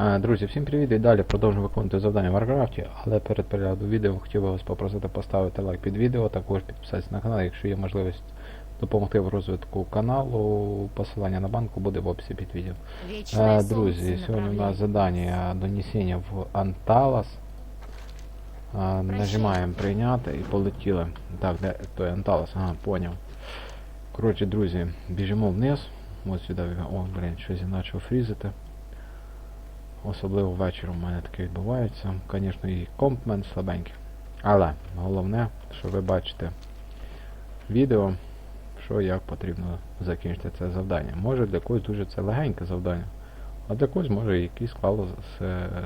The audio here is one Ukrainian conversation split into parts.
Е, Друзі, всім привіт і далі продовжуємо виконувати завдання в Warcraft, але перед переглядом відео хотів би вас попросити поставити лайк під відео, також підписатися на канал, якщо є можливість допомогти в розвитку каналу, посилання на банку буде в описі під відео. Вечное Е, Друзі, сьогодні у нас задання донесення в Анталас. Е, Нажимаємо прийняти і полетіли. Так, де той Анталас? Ага, поняв. Коротше, друзі, біжимо вниз. Ось сюди. О, блін, щось почав фрізити. Особливо ввечері у мене таке відбувається. Звісно, і комп мене слабенький. Але головне, що ви бачите відео, що як потрібно закінчити це завдання. Може для когось дуже це легеньке завдання, а для когось може якісь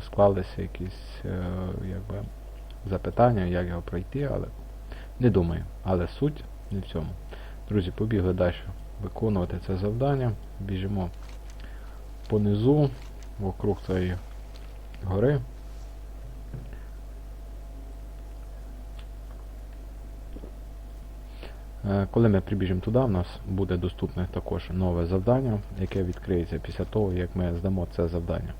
склалися якісь е, якби, запитання, як його пройти, але не думаю. Але суть не в цьому. Друзі, побігли далі виконувати це завдання. Біжимо понизу, вокруг цієї гори. Е, Коли ми прибіжимо туди, у нас буде доступне також нове завдання, яке відкриється після того, як ми здамо це завдання.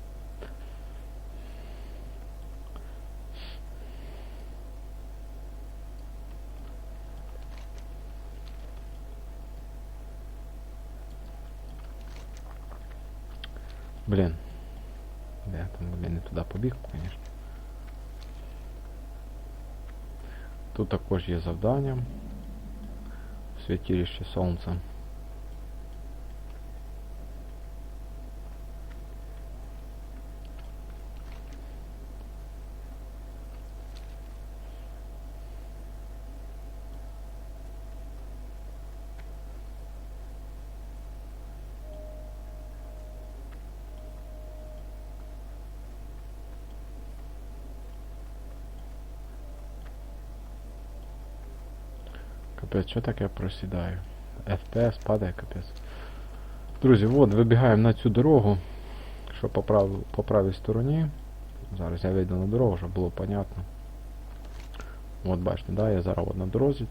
Блін. Я там блін, не туди побіг, звісно. Тут також є завдання. Святилище Сонця. Капець, що таке просідаю? FPS падає капець. Друзі, от вибігаємо на цю дорогу, що по, прав... по правій стороні. Зараз я вийду на дорогу, щоб було понятно. От бачите, да, я зараз от на дорозі.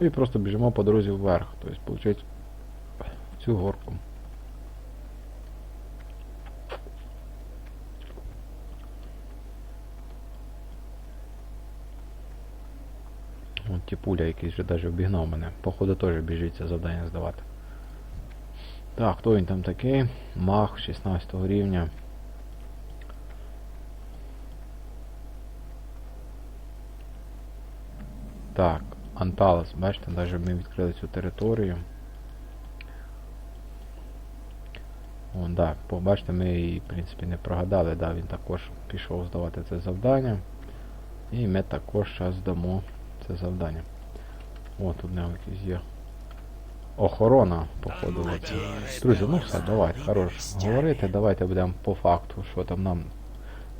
І просто біжимо по дорозі вверх. Тобто, виходить, цю горку. От тіпуля якийсь вже навіть обігнав мене. Походу теж біжить це завдання здавати. Так, хто він там такий? Мах 16 рівня. Так, Анталас, бачите, навіть ми відкрили цю територію. О, да, побачите, ми її, в принципі, не прогадали, да, він також пішов здавати це завдання. І ми також зараз здамо це завдання. О, тут нього якийсь є. Охорона, походу. Друзі, ну все, давайте, хорош говорити, давайте будемо по факту, що там нам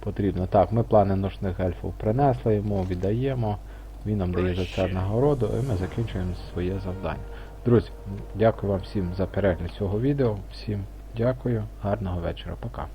потрібно. Так, ми плани ночних ельфів принесли йому, віддаємо. Він нам дає за це нагороду, і ми закінчуємо своє завдання. Друзі, дякую вам всім за перегляд цього відео. Всім дякую, гарного вечора, пока.